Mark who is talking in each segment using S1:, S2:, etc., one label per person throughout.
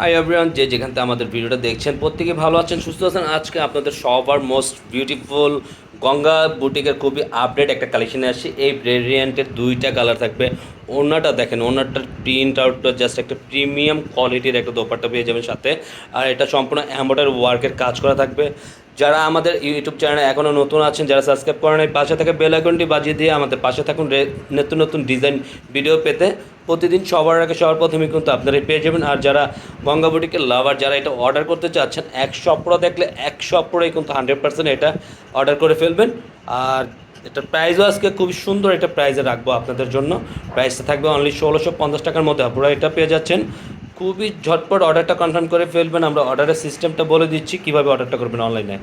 S1: Hi everyone যে যেখান থেকে আমাদের ভিডিওটা দেখছেন, প্রত্যেকে ভালো আছেন, সুস্থ আছেন। আজকে আপনাদের সবার মোস্ট বিউটিফুল গঙ্গা বুটিকের খুবই আপডেট একটা কালেকশনে আসছে এই ভেরিয়েন্টের দুইটা কালার থাকবে। ওনাটা দেখেন ওনারটার প্রিন্ট আউটটা জাস্ট একটা প্রিমিয়াম কোয়ালিটির একটা দোপাট্টা পেয়ে যাবেন সাথে। আর এটা সম্পূর্ণ অ্যাম্বোটার ওয়ার্কের কাজ করা থাকবে। যারা আমাদের ইউটিউব চ্যানেলে এখনও নতুন আছেন, যারা সাবস্ক্রাইব করেন, এই পাশে থেকে বেল আইকনটি বাজিয়ে দিয়ে আমাদের পাশে থাকুন। নিত্য নতুন ডিজাইন ভিডিও পেতে। প্রতিদিন সবার আগে, সবার প্রথমে কিন্তু আপনারা পেয়ে যাবেন। আর যারা গঙ্গা বুটিকের লাভার যারা এটা অর্ডার করতে চাচ্ছেন, এক অপরা দেখলে এক সপ্তাহে কিন্তু হান্ড্রেড পার্সেন্ট এটা অর্ডার করে ফেলবেন। আর এটা প্রাইসও আজকে খুবই সুন্দর একটা প্রাইসে রাখব আপনাদের জন্য। প্রাইসটা থাকবে অনলি ষোলোশো পঞ্চাশ টাকার মধ্যে। আপনারা এটা পেয়ে যাচ্ছেন। খুবই ঝটপট অর্ডারটা কনফার্ম করে ফেলবেন। আমরা অর্ডারের সিস্টেমটা বলে দিচ্ছি, কীভাবে অর্ডারটা করবেন অনলাইনে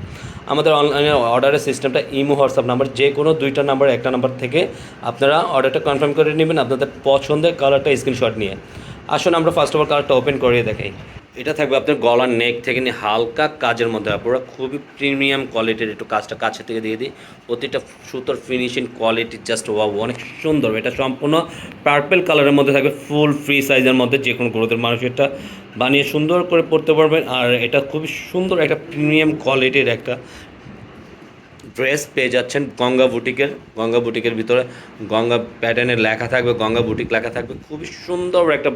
S1: আমাদের অনলাইনে অর্ডারের সিস্টেমটা ইমো হোয়াটসঅ্যাপ নাম্বার যে কোনো দুইটা নাম্বার একটা নাম্বার থেকে আপনারা অর্ডারটা কনফার্ম করে নেবেন আপনাদের পছন্দের কালারটা স্ক্রিনশট নিয়ে। আসুন, আমরা ফার্স্ট অফ অল কালারটা ওপেন করিয়ে দেখাই। এটা থাকবে আপনার গলার নেক থেকে নিয়ে হালকা কাজের মধ্যে আপনারা খুবই প্রিমিয়াম কোয়ালিটির একটু কাজটা কাছে থেকে দিয়ে দিই। প্রতিটা সুতোর ফিনিশিং কোয়ালিটি জাস্ট ওয়াও অনেক সুন্দর। এটা সম্পূর্ণ পার্পেল কালারের মধ্যে থাকবে ফুল ফ্রি সাইজের মধ্যে যে কোনো গ্রোথের মানুষ এটা বানিয়ে সুন্দর করে পড়তে পারবেন। আর এটা খুবই সুন্দর একটা প্রিমিয়াম কোয়ালিটির একটা ড্রেস পেয়ে যাচ্ছেন গঙ্গা বুটিকের গঙ্গা বুটিকের ভিতরে গঙ্গা প্যাটার্নের লেখা থাকবে, গঙ্গা বুটিক লেখা থাকবে। খুবই সুন্দর একটা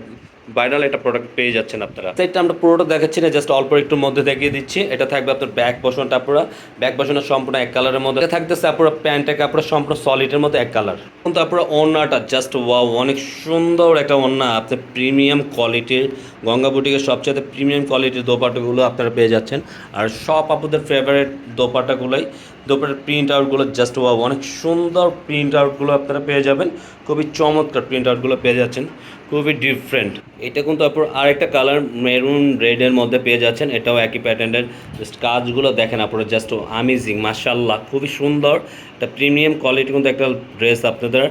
S1: ভাইরাল একটা প্রোডাক্ট পেয়ে যাচ্ছেন আপনারা। এটা আমরা পুরোটা দেখাচ্ছি না জাস্ট অল্প একটু মধ্যে দেখিয়ে দিচ্ছি। এটা থাকবে আপনার ব্যাক পোষণটা পুরো ব্যাক পোষণের সম্পূর্ণ এক কালারের মধ্যে। থাকতেছে আপনার প্যান্টটা কাপড় সম্পূর্ণ সলিডের মধ্যে এক কালার কিন্তু আপনার ওড়নাটা জাস্ট ওয়াও অনেক সুন্দর একটা ওড়না। আপনার প্রিমিয়াম কোয়ালিটির গঙ্গা বুটিকের সবচেয়ে প্রিমিয়াম কোয়ালিটির দোপাটাগুলো আপনারা পেয়ে যাচ্ছেন। আর সব আপনাদের ফেভারিট দোপাটাগুলোই দোপাটার প্রিন্ট আউটগুলো জাস্ট ওয়াও অনেক সুন্দর প্রিন্ট আউটগুলো আপনারা পেয়ে যাবেন। খুবই চমৎকার প্রিন্ট আউটগুলো পেয়ে যাচ্ছেন। খুবই ডিফারেন্ট এটা কিন্তু আপনার আরেকটা কালার মেরুন রেডের মধ্যে পেয়ে যাচ্ছেন, এটাও একই প্যাটার্নের জাস্ট কাজগুলো দেখেন আপনারা জাস্ট আমেজিং মার্শাল্লাহ খুবই সুন্দর। একটা প্রিমিয়াম কোয়ালিটি কিন্তু একটা ড্রেস আপনাদের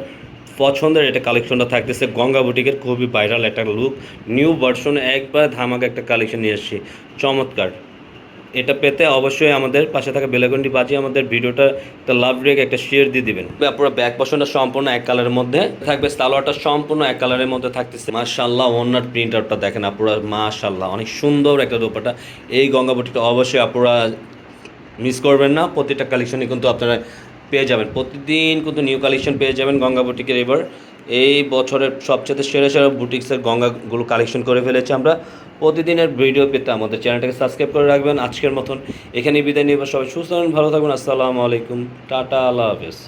S1: পছন্দের, এটা কালেকশনটা থাকতেছে গঙ্গা বুটিকের খুবই ভাইরাল একটা লুক নিউ ভার্সনে একবার ধামাকা একটা কালেকশন নিয়ে এসেছি, চমৎকার। এটা পেতে অবশ্যই আমাদের পাশে থাকা বেলাগন্ডি বাজিয়ে আমাদের ভিডিওটা, একটা লাভ রেক একটা শেয়ার দিয়ে দিবেন। পুরো ব্যাক পশনটা সম্পূর্ণ এক কালারের মধ্যে থাকবে, সালোয়ারটা সম্পূর্ণ এক কালারের মধ্যে থাকতেছে। মাশাল্লাহ ওনার প্রিন্ট আউটটা দেখেন আপুরা মাশাল্লাহ অনেক সুন্দর একটা দোপাটা এই গঙ্গাবটিটা অবশ্যই আপুরা মিস করবেন না, প্রতিটা কালেকশনই কিন্তু আপনারা পেয়ে যাবেন। প্রতিদিন কিন্তু নিউ কালেকশন পেয়ে যাবেন গঙ্গা বুটিকের এবার। এই বছরের সবচেয়ে সেরা সেরা বুটিক্সের গঙ্গাগুলো কালেকশন করে ফেলেছি আমরা। প্রতিদিনের ভিডিও পেতে আমাদের চ্যানেলটাকে সাবস্ক্রাইব করে রাখবেন। আজকের মতন এখানেই বিদায় নিয়ে সবাই সুস্থ ভালো থাকবেন আসসালামু আলাইকুম। টাটা, আল্লাহ হাফেজ।